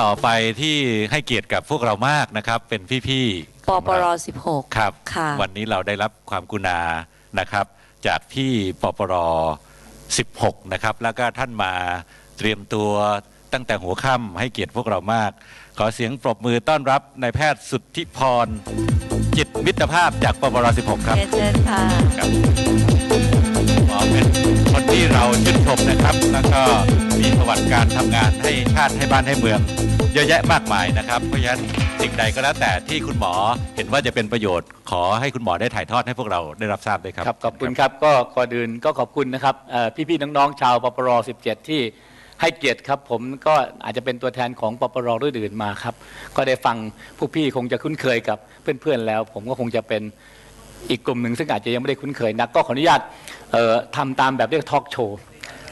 ต่อไปที่ให้เกียรติกับพวกเรามากนะครับ เป็นพี่ๆปของปรเรา16 ครับ ค่ะวันนี้เราได้รับความกรุณานะครับ จากที่ปปร16 นะครับ แล้วก็ท่านมาเตรียมตัวตั้งแต่หัวค่ำให้เกียรติพวกเรามาก ขอเสียงปรบมือต้อนรับนายแพทย์สุทธิพร จิตมิตรภาพจากปปร16 ครับเรียนเชิญค่ะครับหมอเป็นคน ที่เราชื่นชมนะครับ แล้วก็มีประวัติการทำงานให้ชาติให้บ้านให้เมือง เยอะแยะมากมายนะครับเพราะฉะนั้นสิ่งใดก็แล้วแต่ที่คุณหมอเห็นว่าจะเป็นประโยชน์ ขอให้คุณหมอได้ถ่ายทอดให้พวกเราได้รับทราบด้วยครับครับขอบคุณครับก็ก่อนอื่นก็ขอบคุณนะครับเอ่พี่ๆน้องๆชาวปปร17 ที่ให้เกียรติครับผมก็อาจจะเป็นตัวแทนของปปรรุ่นอื่นมาครับ ก็ได้ฟังผู้พี่คงจะคุ้นเคยกับเพื่อนๆแล้ว ผมก็คงจะเป็น อีกกลุ่มหนึ่งซึ่งอาจจะยังไม่ได้คุ้นเคยนักก็ขออนุญาตเอ่อทำตามแบบเรียกทอล์กโชว์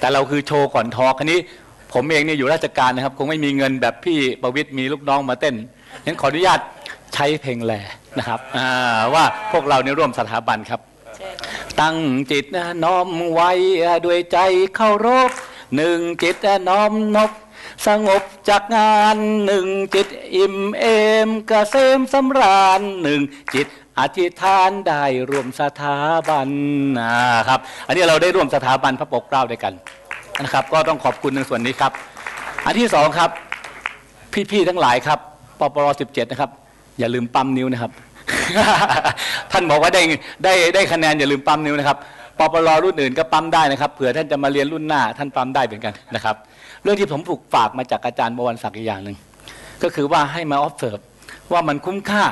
แต่เราคือโชว์ก่อนทอล์กอันนี้ผมเองเนี่ยอยู่ราชการนะครับ คงไม่มีเงินแบบพี่ประวิตรมีลูกน้องมาเต้นงั้นขออนุญาตใช้เพลงแหล่นะครับว่าพวกเราในยร่วมสถาบันครับ ตั้งจิตน้อมไว้ด้วยใจเคารพหนึ่งจิตน้อมนบสงบจากงานหนึ่งจิตอิ่มเอมกเกษมสำราญหนึ่งจิต อธิษฐานได้รวมสถาบันนะครับ อันนี้เราได้ร่วมสถาบันพระปกเกล้าด้วยกันนะครับ ก็ต้องขอบคุณในส่วนนี้ครับ อันที่สองครับ พี่ๆทั้งหลายครับปปร17 นะครับ อย่าลืมปั๊มนิ้วนะครับ ท่านบอกว่าได้ได้ได้คะแนนอย่าลืมปั๊มนิ้วนะครับปปรรุ่นอื่นก็ปั๊มได้นะครับเผื่อท่านจะมาเรียนรุ่นหน้า ท่านปั๊มได้เหมือนกันนะครับ เรื่องที่ผมถูกฝากมาจากอาจารย์บวรศักดิ์อีกอย่างหนึ่งก็คือว่าให้มา observe ว่ามันคุ้มค่า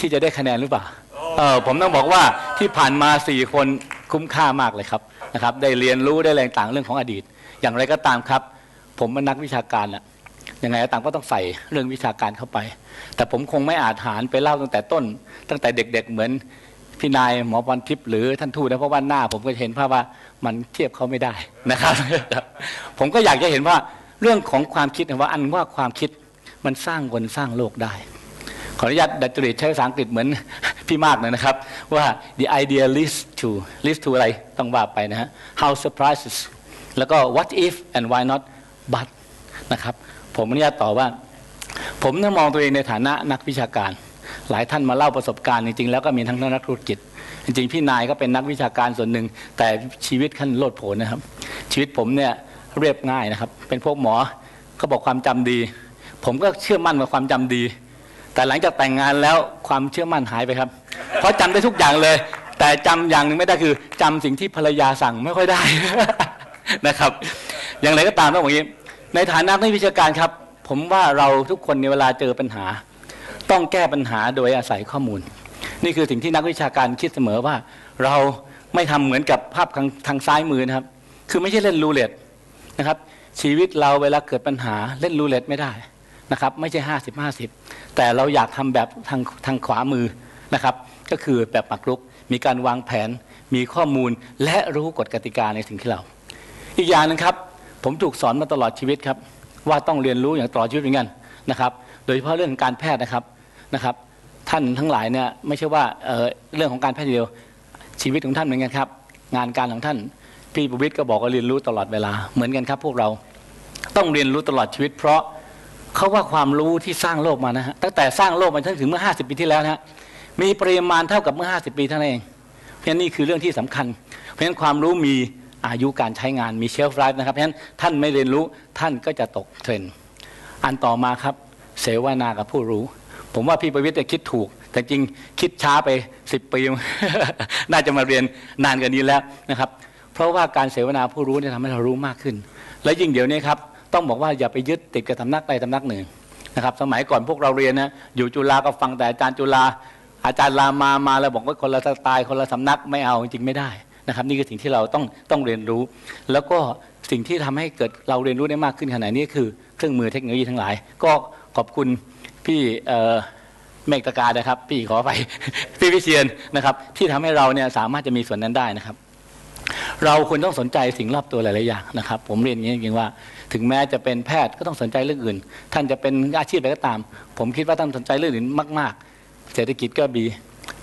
ที่จะได้คะแนนหรือเปล่าเออผมต้องบอกว่าที่ผ่านมาสี่คนคุ้มค่ามากเลยครับนะครับ ได้เรียนรู้ได้แรงต่างเรื่องของอดีต อย่างไรก็ตามครับ ผมเป็นนักวิชาการอะยังไงก็ตามก็ต้องใส่เรื่องวิชาการเข้าไป แต่ผมคงไม่อาจหารไปเล่าตั้งแต่ต้น ตั้งแต่เด็ก ๆ เหมือนพี่นายหมอพรทิพย์หรือท่านทูตนะเพราะว่าหน้า ผมก็เห็นภาพว่ามันเทียบเขาไม่ได้นะครับ ผมก็อยากจะเห็นว่าเรื่องของความคิดว่าอันว่าความคิดมันสร้างคนสร้างโลกได้ ขออนุญาตดัดจริตใช้ภาษาอังกฤษเหมือนพี่มากหนอยนะครับ ว่า the idea leads to leads to อะไรต้องว่าไปนะฮะ how surprises แล้วก็ what if and why not but นะครับ ผมอนุญาตต่อว่า ผมเนี่ยมองตัวเองในฐานะนักวิชาการ หลายท่านมาเล่าประสบการณ์จริงๆแล้วก็มีทั้งนักธุรกิจ จริงๆ พี่นายก็เป็นนักวิชาการส่วนหนึ่ง แต่ชีวิตขั้นโลดโผนนะครับ ชีวิตผมเนี่ยเรียบง่ายนะครับ เป็นพวกหมอเขาบอกความจำดี ผมก็เชื่อมั่นว่าความจำดี แต่หลังจากแต่งงานแล้วความเชื่อมั่นหายไปครับ เพราะจำได้ทุกอย่างเลย แต่จำอย่างหนึ่งไม่ได้คือจำสิ่งที่ภรรยาสั่งไม่ค่อยได้นะครับ อย่างไรก็ตามต้องบอกอย่างนี้ ในฐานะนักวิชาการครับ ผมว่าเราทุกคนในเวลาเจอปัญหา ต้องแก้ปัญหาโดยอาศัยข้อมูล นี่คือสิ่งที่นักวิชาการคิดเสมอว่า เราไม่ทำเหมือนกับภาพทางทางซ้ายมือนะครับ คือไม่ใช่เล่นรูเล็ตนะครับ ชีวิตเราเวลาเกิดปัญหาเล่นรูเล็ตไม่ได้ นะครับไม่ใช่ห้าสิบห้าสิบแต่เราอยากทำแบบทางทางขวามือนะครับ ก็คือแบบหมากรุก มีการวางแผน มีข้อมูลและรู้กฎกติกาในสิ่งที่เรา อีกอย่างหนึงครับ ผมถูกสอนมาตลอดชีวิตครับ ว่าต้องเรียนรู้อย่างตลอดชีวิตเหมือนกันนะครับ โดยเฉพาะเรื่องการแพทย์นะครับนะครับ ท่านทั้งหลายเนี่ยไม่ใช่ว่าเออเรื่องของการแพทย์เดียวชีวิตของท่านเหมือนกันครับ งานการของท่านพี่ประวิตรก็บอกว่าเรียนรู้ตลอดเวลาเหมือนกันครับ พวกเราต้องเรียนรู้ตลอดชีวิต เพราะ เขาว่าความรู้ที่สร้างโลกมานะฮะตั้งแต่สร้างโลกมาจนถึงเมื่อ 50 ปีที่แล้วนะฮะมีปริมาณเท่ากับเมื่อ 50 ปีเท่านั้นเอง เพราะฉะนั้นนี่คือเรื่องที่สำคัญ เพราะฉะนั้นความรู้มีอายุการใช้งานมีเชลฟ์ไลฟ์นะครับเพราะฉะนั้นท่านไม่เรียนรู้ท่านก็จะตกเทรนด์อันต่อมาครับ เสวนากับผู้รู้ ผมว่าพี่ประวิตรจะคิดถูก แต่จริงคิดช้าไปสิบปี น่าจะมาเรียนนานกว่านี้แล้วนะครับ เพราะว่าการเสวนาผู้รู้เนี่ยทำให้เรารู้มากขึ้น และยิ่งเดี๋ยวนี้ครับ ต้องบอกว่าอย่าไปยึดติดกับสำนักใดสำนักหนึ่งนะครับ สมัยก่อนพวกเราเรียนนะอยู่จุฬาก็ฟังแต่อาจารย์จุฬาอาจารย์รามามาแล้วบอกว่าคนละสไตล์คนละสำนักไม่เอาจริงไม่ได้นะครับ นี่คือสิ่งที่เราต้องต้องเรียนรู้ แล้วก็สิ่งที่ทำให้เกิดเราเรียนรู้ได้มากขึ้นขนาดนี้คือเครื่องมือเทคโนโลยีทั้งหลาย ก็ขอบคุณพี่เอ่อเมฆตะการนะครับ พี่ขอไปพี่วิเชียนนะครับ ที่ทำให้เราเนี่ยสามารถจะมีส่วนนั้นได้นะครับ เราควรต้องสนใจสิ่งรอบตัวหลายๆอย่างนะครับ ผมเรียนอย่างนี้จริงๆว่า ถึงแม้จะเป็นแพทย์ก็ต้องสนใจเรื่องอื่น ท่านจะเป็นอาชีพอะไรก็ตาม ผมคิดว่าต้องสนใจเรื่องอื่นมาก ๆ เศรษฐกิจก็ดี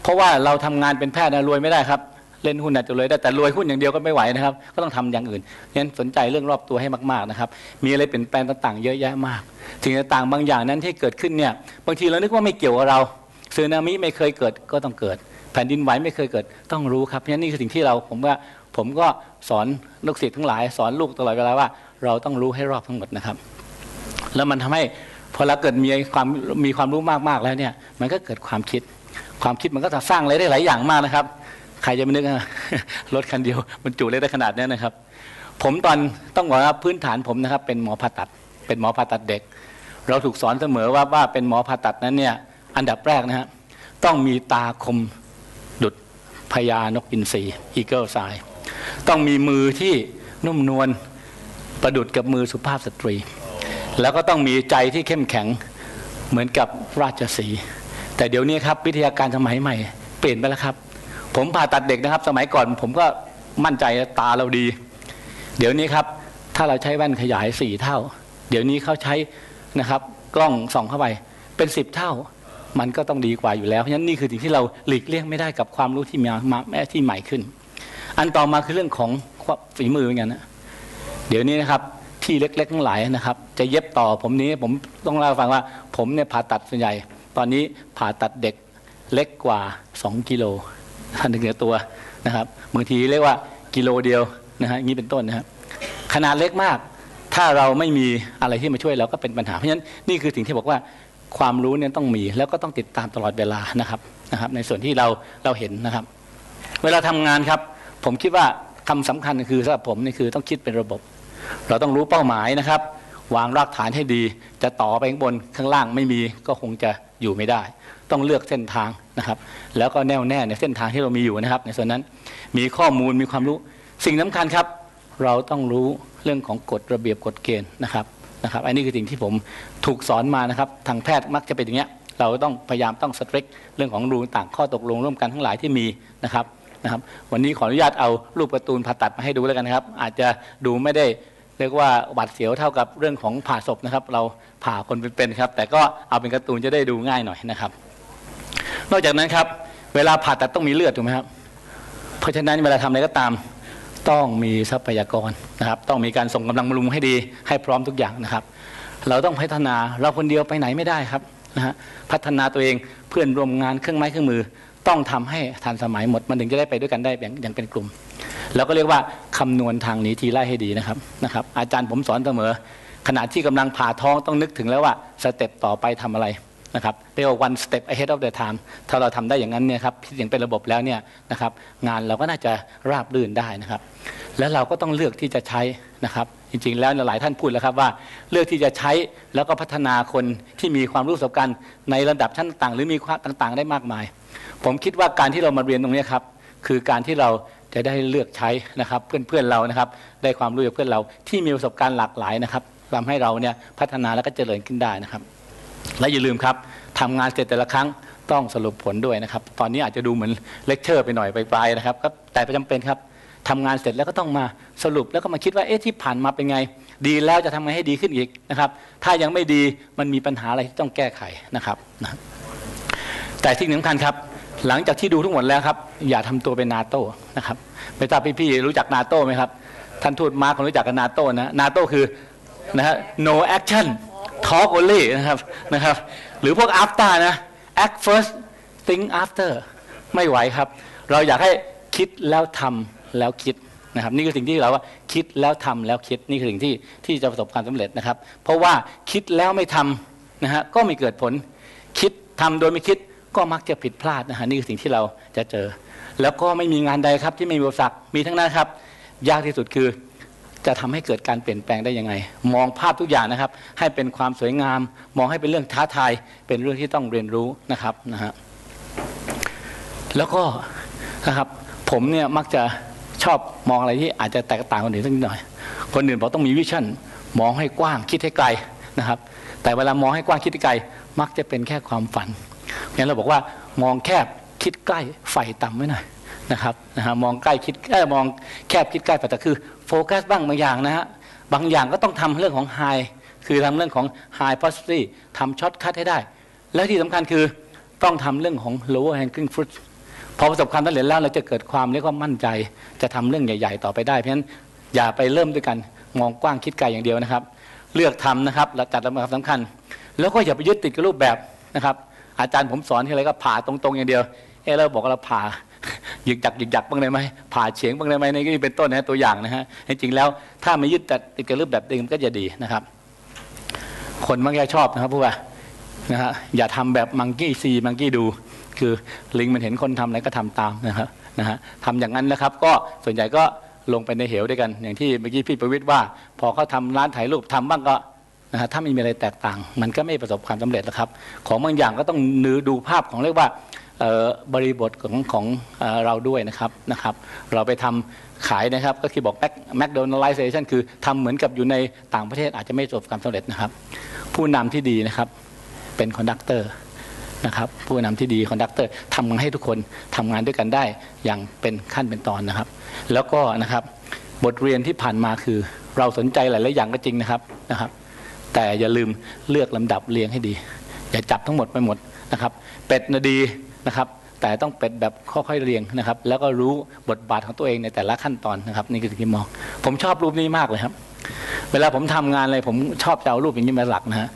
เพราะว่าเราทำงานเป็นแพทย์นะรวยไม่ได้ครับเล่นหุ้นอาจจะรวยได้แต่รวยหุ้นอย่างเดียวก็ไม่ไหวนะครับ ก็ต้องทำอย่างอื่นงั้นสนใจเรื่องรอบตัวให้มากๆนะครับ มีอะไรเปลี่ยนแปลงต่างๆเยอะแยะมากสิ่งต่างๆบางอย่างนั้นที่เกิดขึ้นเนี่ยบางทีเรานึกว่าไม่เกี่ยวกับเราสึนามิไม่เคยเกิดก็ต้องเกิด แผ่นดินไหวไม่เคยเกิดต้องรู้ครับเพราะฉะนั้นนี่คือสิ่งที่เราผมว่า ผมก็สอนลูกศิษย์ทั้งหลาย สอนลูกตลอดเวลาว่า เราต้องรู้ให้รอบทั้งหมดนะครับ แล้วมันทำให้พอเราเกิดมีความมีความรู้มากๆแล้วเนี่ย มันก็เกิดความคิด ความคิดมันก็จะสร้างอะไรได้หลายอย่างมากนะครับ ใครจะไม่นึกรถคันเดียวมันจุเลยได้ขนาดนี้นะครับ ผมตอนต้องบอกว่าพื้นฐานผมนะครับ เป็นหมอผ่าตัด เป็นหมอผ่าตัดเด็ก เราถูกสอนเสมอว่าว่าเป็นหมอผ่าตัดนั้นเนี่ยอันดับแรกนะฮะต้องมีตาคมดุดพญานกอินทรีอีเกิลสาย ต้องมีมือที่นุ่มนวลประดุดกับมือสุภาพสตรี แล้วก็ต้องมีใจที่เข้มแข็งเหมือนกับราชสีห์แต่เดี๋ยวนี้ครับวิทยาการสมัยใหม่ เปลี่ยนไปแล้วครับ ผมผ่าตัดเด็กนะครับ สมัยก่อนผมก็มั่นใจตาเราดี เดี๋ยวนี้ครับ ถ้าเราใช้แว่นขยายสี่เท่า เดี๋ยวนี้เขาใช้นะครับ กล้องส่องเข้าไปเป็นสิบเท่า มันก็ต้องดีกว่าอยู่แล้วเพราะฉะนั้นนี่คือสิ่งที่เราหลีกเลี่ยงไม่ได้กับความรู้ที่มามาแม้ที่ใหม่ขึ้น อันต่อมาคือเรื่องของฝีมือเหมือนกันนะเดี๋ยวนี้นะครับที่เล็กๆทั้งหลายนะครับ จะเย็บต่อผมนี้ผมต้องเล่าฟังว่า ผมเนี่ยผ่าตัดส่วนใหญ่ ตอนนี้ผ่าตัดเด็กเล็กกว่า 2 กิโลท่านถึงเหนือตัวนะครับบางทีเรียกว่ากิโลเดียวนะฮะงนี้เป็นต้นนะครับขนาดเล็กมาก ถ้าเราไม่มีอะไรที่มาช่วยเราก็เป็นปัญหาเพราะฉะนั้นนี่คือสิ่งที่บอกว่าความรู้เนี่ยต้องมีแล้วก็ต้องติดตามตลอดเวลานะครับนะครับ ในส่วนที่เราเราเห็นนะครับ เวลาทำงานครับ ผมคิดว่าคำสำคัญคือสำหรับผมนี่คือต้องคิดเป็นระบบ เราต้องรู้เป้าหมายนะครับ วางรากฐานให้ดี จะต่อไปข้างบนข้างล่างไม่มีก็คงจะอยู่ไม่ได้ ต้องเลือกเส้นทางนะครับ แล้วก็แน่วแน่ในเส้นทางที่เรามีอยู่นะครับ ในส่วนนั้นมีข้อมูลมีความรู้ สิ่งสำคัญครับ เราต้องรู้เรื่องของกฎระเบียบกฎเกณฑ์นะครับนะครับ อันนี้คือสิ่งที่ผมถูกสอนมานะครับ ทางแพทย์มักจะเป็นอย่างเงี้ยเราต้องพยายามต้องสตริกเรื่องของรูต่างข้อตกลงร่วมกันทั้งหลายที่มีนะครับ นะครับ วันนี้ขออนุญาตเอารูปการ์ตูนผ่าตัดมาให้ดูแล้วกันนะครับ อาจจะดูไม่ได้เรียกว่าหวัดเสียวเท่ากับเรื่องของผ่าศพนะครับ เราผ่าคนเป็นๆครับ แต่ก็เอาเป็นการ์ตูนจะได้ดูง่ายหน่อยนะครับ นอกจากนั้นครับ เวลาผ่าตัดต้องมีเลือดถูกไหมครับ เพราะฉะนั้นเวลาทำอะไรก็ตามต้องมีทรัพยากรนะครับ ต้องมีการส่งกำลังบำรุงให้ดีให้พร้อมทุกอย่างนะครับ เราต้องพัฒนาเราคนเดียวไปไหนไม่ได้ครับนะฮะพัฒนาตัวเองเพื่อนร่วมงานเครื่องไม้เครื่องมือ ต้องทำให้ทันสมัยหมดมันถึงจะได้ไปด้วยกันได้อย่างอย่างเป็นกลุ่ม แล้วก็เรียกว่าคำนวณทางหนีทีไล่ให้ดีนะครับนะครับ อาจารย์ผมสอนเสมอ ขณะที่กำลังผ่าท้องต้องนึกถึงแล้วว่าสเต็ปต่อไปทำอะไรนะครับเรียกว่า one step ahead of the time ถ้าเราทำได้อย่างนั้นเนี่ยครับคิดอย่างเป็นระบบแล้วเนี่ยนะครับงานเราก็น่าจะราบรื่นได้นะครับ แล้วเราก็ต้องเลือกที่จะใช้นะครับ จริงๆ แล้วหลายท่านพูดแล้วครับว่า เลือกที่จะใช้แล้วก็พัฒนาคนที่มีความรู้ประสบการณ์ในระดับชั้นต่างหรือมีความต่างๆ ได้มากมาย ผมคิดว่าการที่เรามาเรียนตรงนี้ครับคือการที่เราจะได้เลือกใช้นะครับเพื่อนๆเรานะครับได้ความรู้จากเพื่อนเราที่มีประสบการณ์หลากหลายนะครับทำให้เราเนี่ยพัฒนาแล้วก็เจริญขึ้นได้นะครับ และอย่าลืมครับทำงานเสร็จแต่ละครั้งต้องสรุปผลด้วยนะครับ ตอนนี้อาจจะดูเหมือนเลคเชอร์ไปหน่อยไปลายๆนะครับ แต่จำเป็นครับ ทำงานเสร็จแล้วก็ต้องมาสรุปแล้วก็มาคิดว่าเอ๊ะที่ผ่านมาเป็นไง ดีแล้วจะทำไงให้ดีขึ้นอีกนะครับ ถ้ายังไม่ดีมันมีปัญหาอะไรที่ต้องแก้ไขนะครับนะแต่ที่สำคัญครับ หลังจากที่ดูทั้งหมดแล้วครับ อย่าทำตัวเป็นนาโต้นะครับไม่ทราบพี่ๆรู้จักนาโต้ไหมครับท่านทูตมาร์คนรู้จักกับนาโต้นะนาโต้คือนะฮะ no action talk only นะครับนะครับ หรือพวก after นะ act first think after ไม่ไหวครับ เราอยากให้คิดแล้วทำ แล้วคิดนะครับนี่คือสิ่งที่เราว่าคิดแล้วทำแล้วคิดนี่คือสิ่งที่ที่จะประสบความสำเร็จนะครับ เพราะว่าคิดแล้วไม่ทำนะฮะก็ไม่เกิดผลคิดทำโดยไม่คิดก็มักจะผิดพลาดนะฮะนี่คือสิ่งที่เราจะเจอ แล้วก็ไม่มีงานใดครับที่ไม่มีอุปสรรคมีทั้งนั้นครับยากที่สุดคือจะทำให้เกิดการเปลี่ยนแปลงได้ยังไง มองภาพทุกอย่างนะครับ ให้เป็นความสวยงาม มองให้เป็นเรื่องท้าทาย เป็นเรื่องที่ต้องเรียนรู้นะครับนะฮะแล้วก็นะครับผมเนี่ยมักจะ ชอบมองอะไรที่อาจจะแตกต่างคนอื่นสักนิดหน่อย คนอื่นบอกต้องมีวิชั่นมองให้กว้างคิดให้ไกลนะครับ แต่เวลามองให้กว้างคิดให้ไกล มักจะเป็นแค่ความฝันงั้นเราบอกว่ามองแคบคิดใกล้ไฟต่ำไว้หน่อยนะครับนะฮะมองใกล้คิดเออมองแคบคิดใกล้แต่คือโฟกัสบ้างบางอย่างนะฮะบางอย่างก็ต้องทำเรื่องของไฮคือทำเรื่องของ high possibility ทำช็อตคัทให้ได้ และที่สำคัญคือต้องทำเรื่องของ lower hanging fruit พอประสบความสำเร็จแล้วเราจะเกิดความเรียกว่ามั่นใจ จะทำเรื่องใหญ่ ๆ ต่อไปได้เพราะฉะนั้นอย่าไปเริ่มด้วยกันมองกว้างคิดไกลอย่างเดียวนะครับ เลือกทำนะครับและจัดลำดับสำคัญ แล้วก็อย่าไปยึดติดกับรูปแบบนะครับ อาจารย์ผมสอนที่อะไรก็ผ่าตรงๆอย่างเดียวเออเราบอกว่าเราผ่าหยึกจักหยึกจักบ้างได้ไหมผ่าเฉียงบ้างได้ไหมในนี่เป็นต้นนะตัวอย่างนะฮะจริงๆแล้วถ้าไม่ยึดติดกับรูปแบบเดิมก็จะดีนะครับ คนมักจะชอบนะครับพวกว่านะฮะอย่าทำแบบมังกี้ซีมังกี้ดู คือลิงมันเห็นคนทำอะไรก็ทำตามนะครับนะฮะทำอย่างนั้นนะครับ ก็ส่วนใหญ่ก็ลงไปในเหวด้วยกัน อย่างที่เมื่อกี้พี่ประวิทย์ว่า พอเขาทำร้านถ่ายรูปทำบ้างก็นะฮะถ้าไม่มีอะไรแตกต่าง มันก็ไม่ประสบความสำเร็จแล้วครับ ของบางอย่างก็ต้องนือดูภาพของเรียกว่าบริบทของของเราด้วยนะครับนะครับ เราไปทำขายนะครับ ก็คือบอกแมคโดนัลไลเซชันคือทำเหมือนกับอยู่ในต่างประเทศอาจจะไม่ประสบความสำเร็จนะครับ ผู้นำที่ดีนะครับเป็นคอนดักเตอร์ นะครับผู้นำที่ดีคอนดักเตอร์ทำงานให้ทุกคนทำงานด้วยกันได้อย่างเป็นขั้นเป็นตอนนะครับ แล้วก็นะครับบทเรียนที่ผ่านมาคือ เราสนใจหลายๆอย่างก็จริงนะครับนะครับ แต่อย่าลืมเลือกลำดับเรียงให้ดี อย่าจับทั้งหมดไปหมดนะครับ เป็ดนะดีนะครับแต่ต้องเป็ดแบบค่อยๆเรียงนะครับ แล้วก็รู้บทบาทของตัวเองในแต่ละขั้นตอนนะครับ นี่คือที่มอง ผมชอบรูปนี้มากเลยครับ เวลาผมทำงานอะไรผมชอบจะเอารูปอย่างนี้มาหลักนะฮะ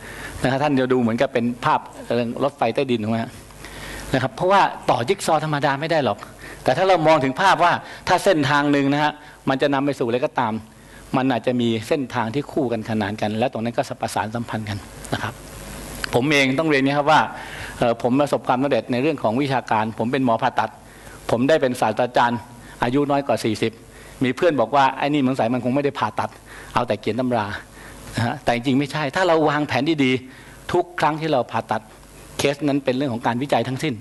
นะครับท่านจะดูเหมือนกับเป็นภาพรถไฟใต้ดินถูกไหมนะครับเพราะว่าต่อจิ๊กซอธรรมดาไม่ได้หรอก แต่ถ้าเรามองถึงภาพว่าถ้าเส้นทางหนึ่งนะฮะมันจะนำไปสู่อะไรก็ตาม มันอาจจะมีเส้นทางที่คู่กันขนานกัน และตรงนั้นก็สประสานสัมพันธ์กันนะครับ ผมเองต้องเรียนนี้ครับว่าผมประสบความสำเร็จในเรื่องของวิชาการ ผมเป็นหมอผ่าตัด ผมได้เป็นศาสตราจารย์ อายุน้อยกว่า 40 มีเพื่อนบอกว่าไอ้นี่มันสายมันคงไม่ได้ผ่าตัด เอาแต่เขียนตำรา นะฮะแต่จริงๆไม่ใช่ ถ้าเราวางแผนดีๆทุกครั้งที่เราผ่าตัดเคสนั้นเป็นเรื่องของการวิจัยทั้งสิ้น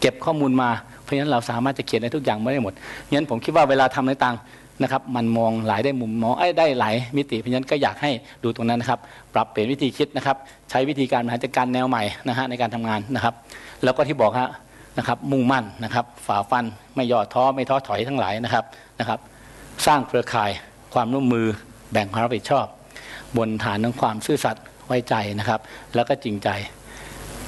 เก็บข้อมูลมาเพราะฉะนั้นเราสามารถจะเขียนในทุกอย่างไม่ได้หมดงั้นผมคิดว่าเวลาทำในต่างนะครับมันมองหลายได้มุมมองไอ้ได้หลายมิติเพราะฉะนั้นก็อยากให้ดูตรงนั้นนะครับ ปรับเปลี่ยนวิธีคิดนะครับ ใช้วิธีการบริหารจัดการแนวใหม่นะฮะในการทำงานนะครับ แล้วก็ที่บอกฮะนะครับ มุ่งมั่นนะครับฝ่าฟันไม่ย่อท้อไม่ท้อถอยทั้งหลายนะครับนะครับ สร้างเครือข่ายความร่วมมือแบ่งความรับผิดชอบ บนฐานของความซื่อสัตย์ไว้ใจนะครับ แล้วก็จริงใจ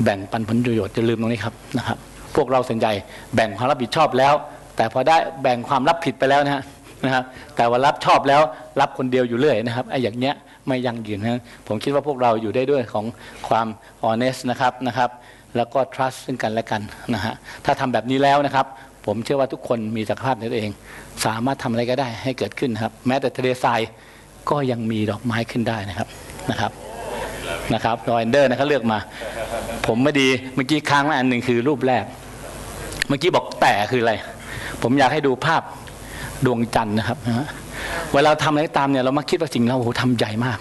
แบ่งปันผลประโยชน์จะลืมตรงนี้ครับนะครับ พวกเราส่วนใหญ่แบ่งความรับผิดชอบแล้ว แต่พอได้แบ่งความรับผิดไปแล้วนะฮะนะครับแต่ว่ารับชอบแล้วรับคนเดียวอยู่เรื่อยนะครับไอ้อย่างเนี้ยไม่ยั่งยืนนะผมคิดว่าพวกเราอยู่ได้ด้วยของความ honest นะครับนะครับ แล้วก็ trust ซึ่งกันและกันนะฮะถ้าทำแบบนี้แล้วนะครับ ผมเชื่อว่าทุกคนมีศักยภาพในตัวเอง สามารถทำอะไรก็ได้ให้เกิดขึ้นนครับ แม้แต่ทะเลทราย ก็ยังมีดอกไม้ขึ้นได้นะครับนะครับนะครับรอยเดอร์นะครับเลือกมา ผมไม่ดีเมื่อกี้ค้างไว้อันหนึ่งคือรูปแรก เมื่อกี้บอกแต่คืออะไร ผมอยากให้ดูภาพดวงจันทร์นะครับนะเวลาทำอะไรตามเนี่ยเรามักคิดว่าสิ่งเราโอ้โหทำใหญ่มาก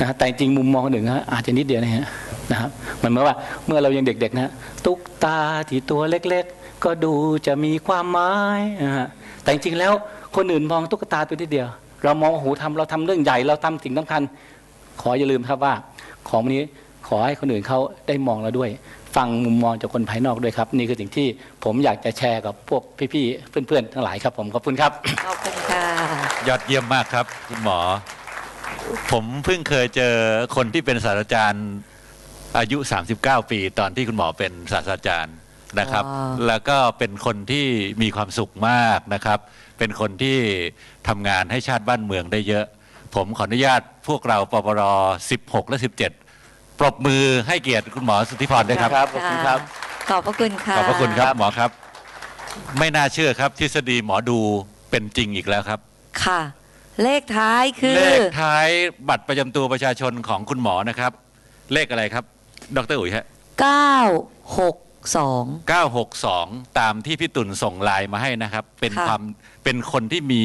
นะแต่จริงมุมมองหนึ่งนะอาจจะนิดเดียวนะฮะนะครับเหมือนเมื่อว่าเมื่อเรายังเด็กๆนะตุ๊กตาที่ตัวเล็กๆ ก็ดูจะมีความหมายนะฮะแต่จริงแล้วคนอื่นมองตุ๊กตาตัวนิดเดียว เรามองโอ้โหทำเราทำเรื่องใหญ่เราทำสิ่งสำคัญ ขออย่าลืมครับว่า ของวันนี้ขอให้คนอื่นเขาได้มองเราด้วย ฟังมุมมองจากคนภายนอกด้วยครับ นี่คือสิ่งที่ผมอยากจะแชร์กับพวกพี่ๆเพื่อนๆทั้งหลายครับ ผมขอบคุณครับขอบคุณค่ะยอดเยี่ยมมากครับ คุณหมอ ผมเพิ่งเคยเจอคนที่เป็นศาสตราจารย์อายุ 39 ปี ตอนที่คุณหมอเป็นศาสตราจารย์นะครับอ๋อแล้วก็เป็นคนที่มีความสุขมากนะครับ เป็นคนที่ทำงานให้ชาติบ้านเมืองได้เยอะ ผมขออนุญาตพวกเราปปร16 และ 17 ปรบมือให้เกียรติคุณหมอสุทธิพรด้วยครับครับ ขอบคุณครับ ขอบพระคุณค่ะขอบพระคุณครับหมอครับ ไม่น่าเชื่อครับ ทฤษฎีหมอดูเป็นจริงอีกแล้วครับ ค่ะ เลขท้ายคือ เลขท้ายบัตรประจำตัวประชาชนของคุณหมอนะครับ เลขอะไรครับ ดรอุ๋ยฮะ962 962 ตามที่พี่ตุ่นส่งไลน์มาให้นะครับ เป็นค่ะความ เป็นคนที่มี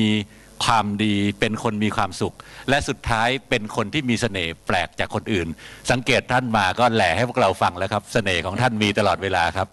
ความดี เป็นคนมีความสุข และสุดท้ายเป็นคนที่มีเสน่ห์แปลกจากคนอื่น สังเกตท่านมาก็แหล่ให้พวกเราฟังแล้วครับเสน่ห์ของท่านมีตลอดเวลาครับ